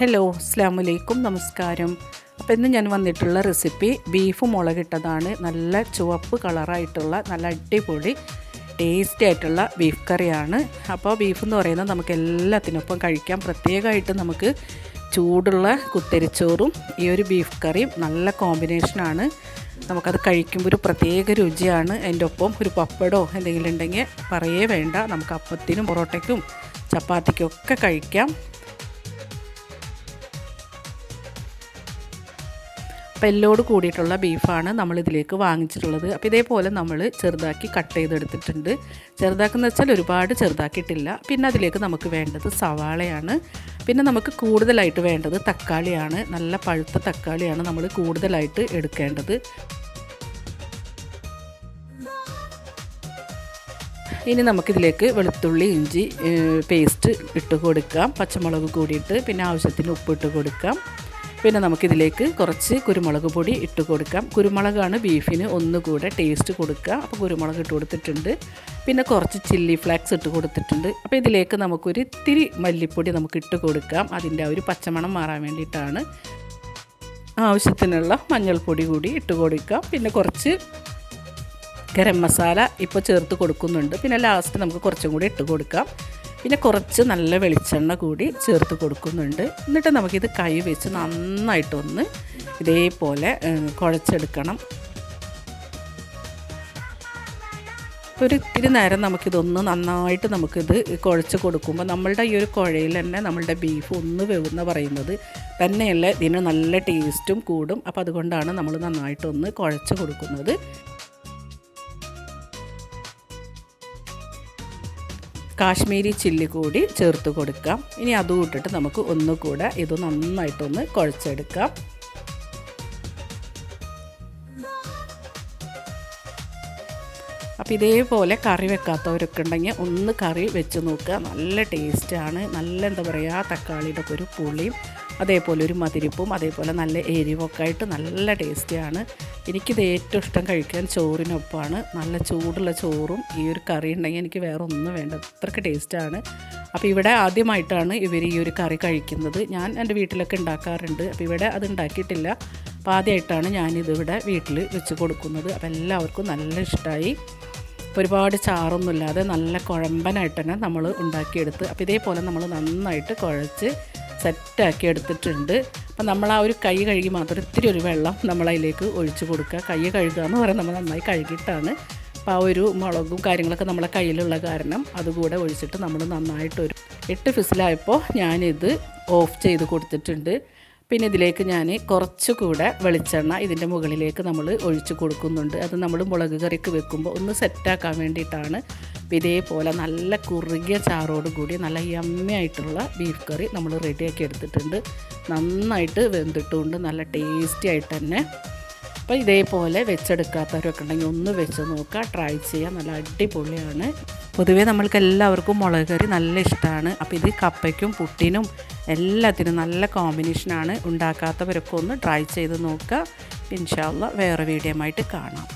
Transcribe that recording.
Hello അസ്ലാം വലൈക്കും നമസ്കാരം. അപ്പോൾ ഇന്ന് ഞാൻ വന്നിട്ടുള്ള റെസിപ്പി ബീഫ് മുളകിട്ടതാണ്. നല്ല ചുവപ്പ് കളറായിട്ടുള്ള നല്ല അടിപൊളി ടേസ്റ്റി ആയിട്ടുള്ള ബീഫ് കറിയാണ്. അപ്പോൾ ബീഫ് എന്ന് പറയുന്നത് നമുക്ക് എല്ലാത്തിനൊപ്പം കഴിക്കാം. പ്രത്യേകമായിട്ട് നമുക്ക് ചൂടുള്ള കുത്തരിച്ചോറും ഈ ഒരു ബീഫ് കറിയും നല്ല കോമ്പിനേഷനാണ് നമുക്കത് കഴിക്കുമ്പോൾ ഒരു പ്രത്യേക രുചിയാണ്. അതിന്റെ ഒപ്പം ഒരു പപ്പടോ എന്തെങ്കിലും ഉണ്ടെങ്കിൽ പറയേ വേണ്ട. നമുക്ക് അപ്പത്തിനും പൊറോട്ടയ്ക്കും ചപ്പാത്തിക്കും ഒക്കെ കഴിക്കാം. അപ്പോൾ എല്ലോട് കൂടിയിട്ടുള്ള ബീഫാണ് നമ്മൾ ഇതിലേക്ക് വാങ്ങിച്ചിട്ടുള്ളത്. അപ്പോൾ ഇതേപോലെ നമ്മൾ ചെറുതാക്കി കട്ട് ചെയ്തെടുത്തിട്ടുണ്ട്. ചെറുതാക്കെന്ന് വെച്ചാൽ ഒരുപാട് ചെറുതാക്കിയിട്ടില്ല. പിന്നെ അതിലേക്ക് നമുക്ക് വേണ്ടത് സവാളയാണ്. പിന്നെ നമുക്ക് കൂടുതലായിട്ട് വേണ്ടത് തക്കാളിയാണ്. നല്ല പഴുത്ത തക്കാളിയാണ് നമ്മൾ കൂടുതലായിട്ട് എടുക്കേണ്ടത്. ഇനി നമുക്കിതിലേക്ക് വെളുത്തുള്ളി ഇഞ്ചി പേസ്റ്റ് ഇട്ട് കൊടുക്കാം. പച്ചമുളക് കൂടിയിട്ട് പിന്നെ ആവശ്യത്തിന് ഉപ്പ് ഇട്ട് കൊടുക്കാം. പിന്നെ നമുക്കിതിലേക്ക് കുറച്ച് കുരുമുളക് പൊടി ഇട്ട് കൊടുക്കാം. കുരുമുളകാണ് ബീഫിന് ഒന്നുകൂടെ ടേസ്റ്റ് കൊടുക്കുക. അപ്പോൾ കുരുമുളക് ഇട്ട് കൊടുത്തിട്ടുണ്ട്. പിന്നെ കുറച്ച് ചില്ലി ഫ്ലാക്സ് ഇട്ട് കൊടുത്തിട്ടുണ്ട്. അപ്പോൾ ഇതിലേക്ക് നമുക്കൊരു ഇത്തിരി മല്ലിപ്പൊടി നമുക്ക് ഇട്ട് കൊടുക്കാം. അതിന്റെ ആ ഒരു പച്ചമണം മാറാൻ വേണ്ടിയിട്ടാണ്. ആവശ്യത്തിനുള്ള മഞ്ഞൾപ്പൊടി കൂടി ഇട്ട് കൊടുക്കാം. പിന്നെ കുറച്ച് ഗരം മസാല ഇപ്പോൾ ചേർത്ത് കൊടുക്കുന്നുണ്ട്. പിന്നെ ലാസ്റ്റ് നമുക്ക് കുറച്ചും കൂടി ഇട്ട് കൊടുക്കാം. പിന്നെ കുറച്ച് നല്ല വെളിച്ചെണ്ണ കൂടി ചേർത്ത് കൊടുക്കുന്നുണ്ട്. എന്നിട്ട് നമുക്കിത് കൈ വെച്ച് നന്നായിട്ടൊന്ന് ഇതേപോലെ കുഴച്ചെടുക്കണം. ഒരു ഇത്തിരി നേരം നമുക്കിതൊന്ന് നന്നായിട്ട് നമുക്കിത് കുഴച്ച് കൊടുക്കുമ്പോൾ നമ്മളുടെ ഈ ഒരു കുഴയിൽ തന്നെ നമ്മളുടെ ബീഫ് ഒന്ന് വെവുന്ന പറയുന്നത് തന്നെയല്ല ഇതിന് നല്ല ടേസ്റ്റും കൂടും. അപ്പോൾ അതുകൊണ്ടാണ് നമ്മൾ നന്നായിട്ടൊന്ന് കുഴച്ച് കൊടുക്കുന്നത്. കാശ്മീരി ചില്ലി കൂടി ചേർത്ത് കൊടുക്കാം. ഇനി അതും ഇട്ടിട്ട് നമുക്ക് ഒന്നുകൂടെ ഇത് നന്നായിട്ടൊന്ന് കുഴച്ചെടുക്കാം. അപ്പോൾ ഇതേപോലെ കറി വെക്കാത്തവരൊക്കെ ഉണ്ടെങ്കിൽ ഒന്ന് കറി വെച്ച് നോക്കുക. നല്ല ടേസ്റ്റാണ് നല്ല എന്താ പറയുക തക്കാളിയുടെ ഒക്കെ ഒരു പുളിയും അതേപോലെ ഒരു മതിരിപ്പും അതേപോലെ നല്ല എരിവൊക്കെ ആയിട്ട് നല്ല ടേസ്റ്റിയാണ് എനിക്കിത് ഏറ്റവും ഇഷ്ടം കഴിക്കാൻ ചോറിനൊപ്പമാണ്. നല്ല ചൂടുള്ള ചോറും ഈ ഒരു കറി ഉണ്ടെങ്കിൽ എനിക്ക് വേറെ ഒന്നും വേണ്ട. അത്രയ്ക്ക് ടേസ്റ്റാണ് അപ്പോൾ ഇവിടെ ആദ്യമായിട്ടാണ് ഇവർ ഈ ഒരു കറി കഴിക്കുന്നത്. ഞാൻ എന്റെ വീട്ടിലൊക്കെ ഉണ്ടാക്കാറുണ്ട്. അപ്പോൾ ഇവിടെ അത് ഉണ്ടാക്കിയിട്ടില്ല. അപ്പോൾ ആദ്യമായിട്ടാണ് ഞാനിതിവിടെ വീട്ടിൽ വെച്ച് കൊടുക്കുന്നത്. അപ്പോൾ എല്ലാവർക്കും നല്ല ഇഷ്ടമായി ഒരുപാട് ചാറൊന്നുമില്ലാതെ നല്ല കുഴമ്പനായിട്ട് തന്നെ നമ്മൾ ഉണ്ടാക്കിയെടുത്ത് അപ്പോൾ ഇതേപോലെ നമ്മൾ നന്നായിട്ട് കുഴച്ച് സെറ്റാക്കി എടുത്തിട്ടുണ്ട്. അപ്പം നമ്മൾ ആ ഒരു കൈ കഴുകി മാത്രം ഇത്തിരി ഒരു വെള്ളം നമ്മളതിലേക്ക് ഒഴിച്ചു കൊടുക്കുക. കൈ കഴുകുക എന്ന് പറയുന്നത് നമ്മൾ നന്നായി കഴുകിയിട്ടാണ്. അപ്പോൾ ആ ഒരു മുളകും കാര്യങ്ങളൊക്കെ നമ്മളെ കയ്യിലുള്ള കാരണം അതുകൂടെ ഒഴിച്ചിട്ട് നമ്മൾ നന്നായിട്ടൊരു എട്ട് ഫിസിലായപ്പോൾ ഞാനിത് ഓഫ് ചെയ്ത് കൊടുത്തിട്ടുണ്ട്. പിന്നെ ഇതിലേക്ക് ഞാൻ കുറച്ചുകൂടെ വെളിച്ചെണ്ണ ഇതിന്റെ മുകളിലേക്ക് നമ്മൾ ഒഴിച്ചു കൊടുക്കുന്നുണ്ട്. അത് നമ്മൾ മുളക് കറിക്ക് വെക്കുമ്പോൾ ഒന്ന് സെറ്റാക്കാൻ വേണ്ടിയിട്ടാണ്. ഇതേപോലെ നല്ല കുറുകിയ ചാറോട് കൂടി നല്ല യമ്മയായിട്ടുള്ള ബീഫ് കറി നമ്മൾ റെഡിയാക്കി എടുത്തിട്ടുണ്ട്. നന്നായിട്ട് വെന്തിട്ടുകൊണ്ട് നല്ല ടേസ്റ്റി ആയിട്ട് തന്നെ. അപ്പോൾ ഇതേപോലെ വെച്ചെടുക്കാത്തവരൊക്കെ ഉണ്ടെങ്കിൽ ഒന്ന് വെച്ച് നോക്കുക ട്രൈ ചെയ്യാം നല്ല അടിപൊളിയാണ്. പൊതുവേ നമ്മൾക്ക് എല്ലാവർക്കും മുളക് കറി നല്ല ഇഷ്ടമാണ്. അപ്പോൾ ഇത് കപ്പയ്ക്കും പുട്ടിനും എല്ലാത്തിനും നല്ല കോമ്പിനേഷനാണ് ഉണ്ടാക്കാത്തവരൊക്കെ ഒന്ന് ട്രൈ ചെയ്ത് നോക്കുക. ഇൻഷാല്ല വേറെ വീഡിയോ ആയിട്ട് കാണാം.